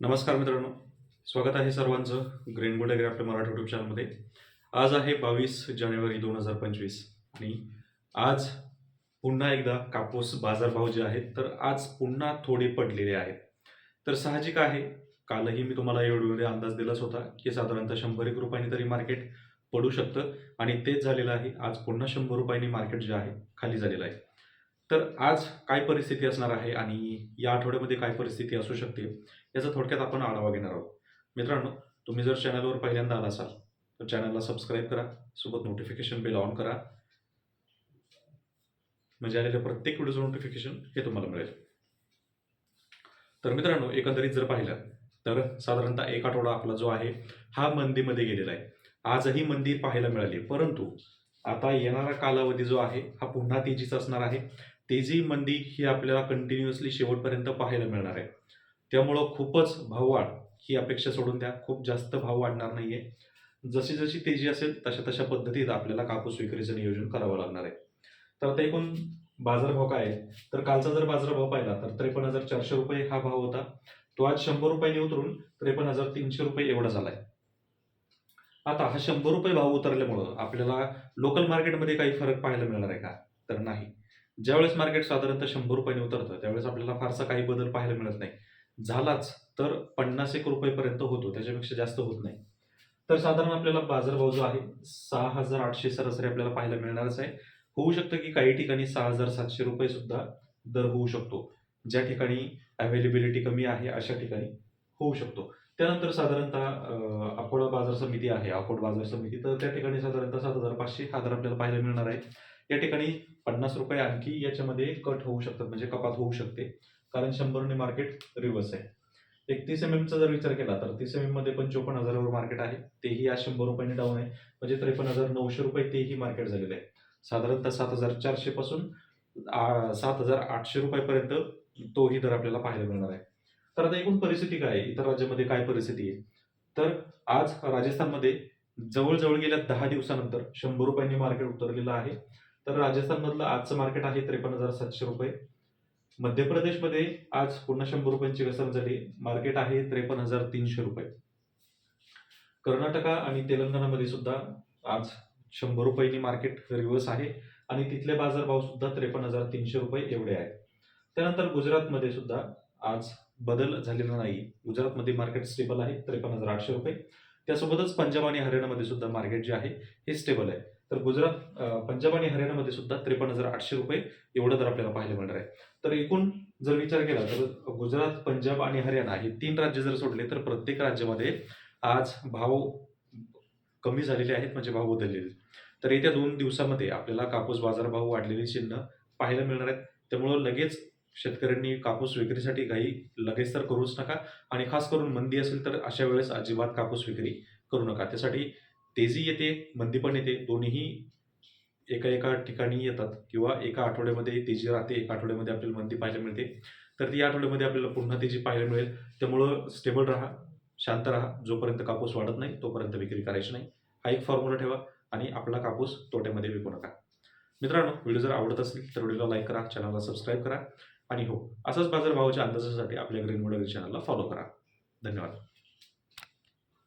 नमस्कार मित्रांनो. स्वागत आहे सर्वांचं ग्रीन बोर्ड ॲग्री आपल्या मराठी युट्यूब चॅनलमध्ये आज आहे बावीस जानेवारी दोन हजार पंचवीस आणि आज पुन्हा एकदा कापूस बाजारभाव जे आहेत तर आज पुन्हा थोडे पडलेले आहेत. तर साहजिक आहे. कालही मी तुम्हाला एवढे अंदाज दिलाच होता की साधारणतः शंभर एक रुपयांनी तरी मार्केट पडू शकतं आणि तेच झालेलं आहे. आज पुन्हा शंभर रुपयांनी मार्केट जे आहे खाली झालेलं आहे. तर आज काय परिस्थिती असणार आहे आणि या आठवड्यामध्ये काय परिस्थिती असू शकते याचा थोडक्यात आपण आढावा घेणार आहोत. मित्रांनो तुम्ही जर चॅनलवर पहिल्यांदा आला असाल तर चॅनलला सबस्क्राईब करा सोबत नोटिफिकेशन बेल ऑन करा. म्हणजे आलेलं प्रत्येक व्हिडिओचं नोटिफिकेशन हे तुम्हाला मिळेल. तर मित्रांनो एकंदरीत जर पाहिलं तर साधारणतः एक आठवडा आपला जो आहे हा मंदीमध्ये गेलेला आहे. आजही मंदी पाहायला मिळाली परंतु आता येणारा कालावधी जो आहे हा पुन्हा तेजीचा असणार आहे. तेजी मंदी ही आपल्याला कंटिन्युअसली शेवटपर्यंत पाहायला मिळणार आहे. त्यामुळं खूपच भाववाढ ही अपेक्षा सोडून द्या. खूप जास्त भाव वाढणार नाही आहे जशी जशी तेजी असेल तशा तशा पद्धतीत आपल्याला कापूस विक्रीचं नियोजन करावं लागणार आहे. तर आता एकूण बाजारभाव काय आहे? तर कालचा जर बाजारभाव पाहिला तर त्रेपन्न हजार चारशे रुपये हा भाव होता. तो आज शंभर रुपयाने उतरून त्रेपन्न हजार तीनशे रुपये एवढा झालाय. आता हा शंभर रुपये भाव उतरल्यामुळं आपल्याला लोकल मार्केटमध्ये काही फरक पाहायला मिळणार आहे का? तर नाही. ज्यावेळेस मार्केट साधारणतः शंभर रुपयाने उतरतं त्यावेळेस आपल्याला फारसा काही बदल पाहायला मिळत नाही. झालाच तर पन्नास एक रुपयेपर्यंत होतो त्याच्यापेक्षा जास्त होत नाही. तर साधारण आपल्याला बाजारभाव जो आहे सहा हजार आठशे सरासरी आपल्याला पाहायला मिळणारच आहे. होऊ शकतं की काही ठिकाणी सहा हजार सातशे रुपये सुद्धा दर होऊ शकतो. ज्या ठिकाणी अवेलेबिलिटी कमी आहे अशा ठिकाणी होऊ शकतो. त्यानंतर साधारणतः अकोला बाजार समिती आहे. अकोट बाजार समिती तर त्या ठिकाणी साधारणतः सात हजार पाचशे हा दर आपल्याला पाहायला मिळणार आहे. या ठिकाणी पन्नास रुपये आणखी याच्यामध्ये कट होऊ शकतात म्हणजे कपात होऊ शकते. कारण शंभरने मार्केट रिव्हर्स आहे. एकतीस एम एमचा जर विचार केला तर तीस एम एममध्ये पण चोपन्न हजारावर मार्केट आहे. तेही आज शंभर रुपयांनी डाऊन आहे. म्हणजे त्रेपन्न हजार नऊशे रुपये तेही मार्केट झालेलं आहे. साधारणतः सात हजार चारशे पासून सात हजार आठशे रुपयापर्यंत तोही दर आपल्याला पाहायला मिळणार आहे. तर आता एकूण परिस्थिती काय आहे? इतर राज्यामध्ये काय परिस्थिती आहे? तर आज राजस्थानमध्ये जवळजवळ गेल्या दहा दिवसानंतर शंभर रुपयांनी मार्केट उतरलेलं आहे. तर राजस्थानमधलं आजचं मार्केट आहे त्रेपन्न हजार सातशे रुपये. मध्य प्रदेशमध्ये आज पुन्हा शंभर रुपयांची घसरण झाली. मार्केट आहे त्रेपन्न हजार तीनशे रुपये. कर्नाटका आणि तेलंगणामध्ये सुद्धा आज शंभर रुपयांनी मार्केट रिव्हर्स आहे. आणि तिथले बाजारभाव सुद्धा त्रेपन्न हजार तीनशे रुपये एवढे आहेत. त्यानंतर गुजरातमध्ये सुद्धा आज बदल झालेला नाही. गुजरातमध्ये मार्केट स्टेबल आहे त्रेपन्न हजार आठशे रुपये. त्यासोबतच पंजाब आणि हरियाणामध्ये सुद्धा मार्केट जे आहे हे स्टेबल आहे. तर गुजरात पंजाब आणि हरियाणामध्ये सुद्धा त्रेपन्न हजार आठशे रुपये एवढं जर आपल्याला पाहायला मिळणार आहे. तर एकूण जर विचार केला तर गुजरात पंजाब आणि हरियाणा हे तीन राज्य जर सोडले तर प्रत्येक राज्यामध्ये आज भाव कमी झालेले आहेत म्हणजे भाव बदललेले तर येत्या दोन दिवसामध्ये आपल्याला कापूस बाजारभाव वाढलेली चिन्ह पाहायला मिळणार आहेत. त्यामुळं लगेच शेतकऱ्यांनी कापूस विक्रीसाठी घाई लगेच तर करूच नका. आणि खास करून मंदी असेल तर अशा वेळेस अजिबात कापूस विक्री करू नका. त्यासाठी तेजी येते मंदी पण येते. दोन्हीही एका एका ठिकाणी येतात किंवा एका आठवड्यामध्ये तेजी राहते एका आठवड्यामध्ये आपल्याला मंदी पाहायला मिळते. तर ती या आठवड्यामध्ये आपल्याला पुन्हा तेजी पाहायला मिळेल. त्यामुळं स्टेबल राहा शांत राहा. जोपर्यंत कापूस वाढत नाही तोपर्यंत विक्री करायची नाही. हा एक फॉर्म्युला ठेवा आणि आपला कापूस तोट्यामध्ये विकू नका. मित्रांनो व्हिडिओ जर आवडत असेल तर व्हिडिओला लाईक करा चॅनलला सबस्क्राईब करा. आणि हो असाच बाजारभावाच्या अंदाजासाठी आपल्या ग्रीन मोडल चॅनलला फॉलो करा. धन्यवाद.